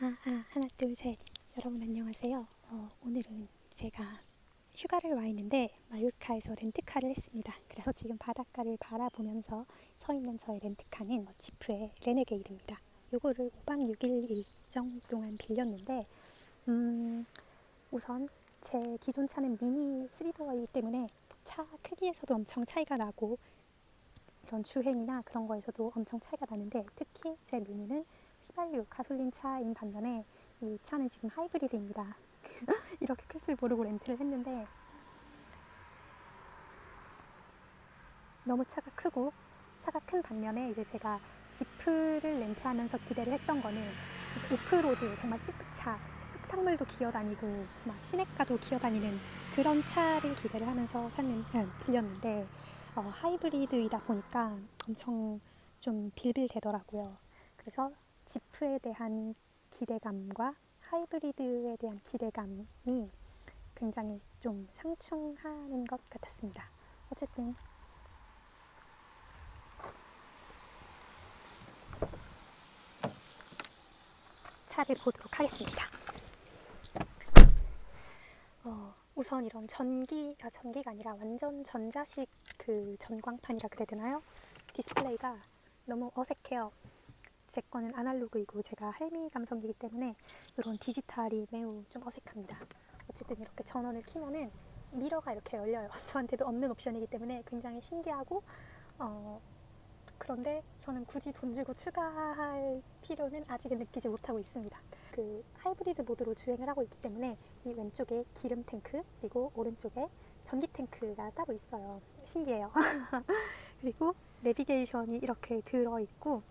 아, 아, 하나, 둘, 셋. 여러분 안녕하세요. 어, 오늘은 제가 휴가를 와 있는데 마요르카에서 렌트카를 했습니다. 그래서 지금 바닷가를 바라보면서 서 있는 저의 렌트카는 어, 지프의 레네게이드입니다. 요거를 5박 6일 일정 동안 빌렸는데 음, 우선 제 기존 차는 미니 3도어이기 때문에 차 크기에서도 엄청 차이가 나고 이런 주행이나 그런 거에서도 엄청 차이가 나는데 특히 제 미니는 휘발유 가솔린 차인 반면에 이 차는 지금 하이브리드입니다. 이렇게 클 줄 모르고 렌트를 했는데 너무 차가 크고 차가 큰 반면에 이제 제가 지프를 렌트하면서 기대를 했던 거는 오프로드 정말 지프차 흙탕물도 기어다니고 막 시내가도 기어다니는 그런 차를 기대를 하면서 샀는 음, 빌렸는데 어, 하이브리드이다 보니까 엄청 좀 빌빌대더라고요. 그래서 지프에 대한 기대감과 하이브리드에 대한 기대감이 굉장히 좀 상충하는 것 같았습니다. 어쨌든 차를 보도록 하겠습니다. 어, 우선 이런 전기, 아, 전기가 아니라 완전 전자식 그 전광판이라 그래야 되나요? 디스플레이가 너무 어색해요. 제 거는 아날로그이고 제가 할미 감성이기 때문에 이런 디지털이 매우 좀 어색합니다. 어쨌든 이렇게 전원을 켜면은 미러가 이렇게 열려요. 저한테도 없는 옵션이기 때문에 굉장히 신기하고 어, 그런데 저는 굳이 돈 주고 추가할 필요는 아직은 느끼지 못하고 있습니다. 그 하이브리드 모드로 주행을 하고 있기 때문에 이 왼쪽에 기름 탱크 그리고 오른쪽에 전기 탱크가 따로 있어요. 신기해요. 그리고 내비게이션이 이렇게 들어 있고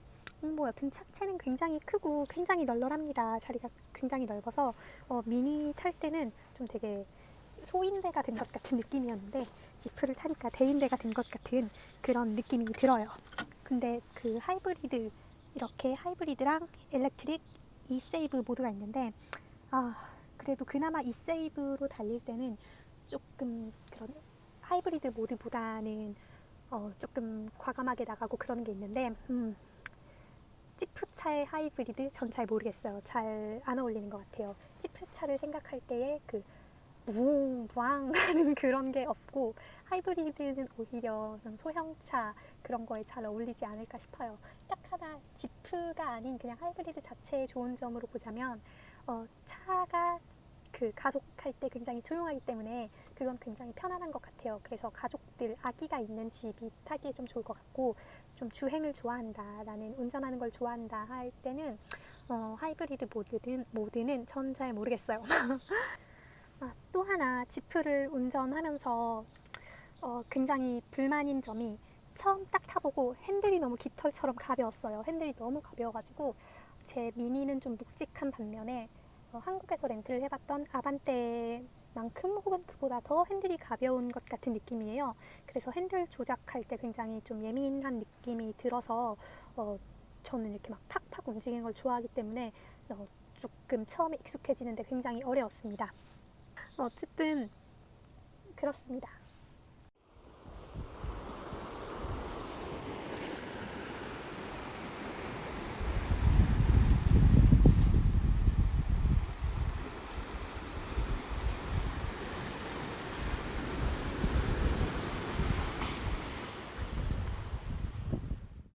음, 뭐 여튼 차체는 굉장히 크고 굉장히 널널합니다. 자리가 굉장히 넓어서 어, 미니 탈 때는 좀 되게 소인대가 된 것 같은 느낌이었는데 지프를 타니까 대인대가 된 것 같은 그런 느낌이 들어요. 근데 그 하이브리드 이렇게 하이브리드랑 일렉트릭 이세이브 모드가 있는데 아 그래도 그나마 이세이브로 달릴 때는 조금 그런 하이브리드 모드보다는 어, 조금 과감하게 나가고 그러는 게 있는데 음, 지프차의 하이브리드 전 잘 모르겠어요. 잘 안 어울리는 것 같아요. 지프차를 생각할 때에 그 무웅무앙 하는 그런 게 없고 하이브리드는 오히려 좀 소형차 그런 거에 잘 어울리지 않을까 싶어요. 딱 하나 지프가 아닌 그냥 하이브리드 자체의 좋은 점으로 보자면 어, 차가 그 가족 할 때 굉장히 조용하기 때문에 그건 굉장히 편안한 것 같아요. 그래서 가족들 아기가 있는 집이 타기에 좀 좋을 것 같고 좀 주행을 좋아한다, 나는 운전하는 걸 좋아한다 할 때는 어, 하이브리드 모드는 모드는 전 잘 모르겠어요. 아, 또 하나 지프를 운전하면서 어, 굉장히 불만인 점이 처음 딱 타보고 핸들이 너무 깃털처럼 가벼웠어요. 핸들이 너무 가벼워가지고 제 미니는 좀 묵직한 반면에 어, 한국에서 렌트를 해봤던 아반떼만큼 혹은 그보다 더 핸들이 가벼운 것 같은 느낌이에요. 그래서 핸들 조작할 때 굉장히 좀 예민한 느낌이 들어서 어, 저는 이렇게 막 팍팍 움직이는 걸 좋아하기 때문에 어, 조금 처음에 익숙해지는데 굉장히 어려웠습니다. 어쨌든 그렇습니다.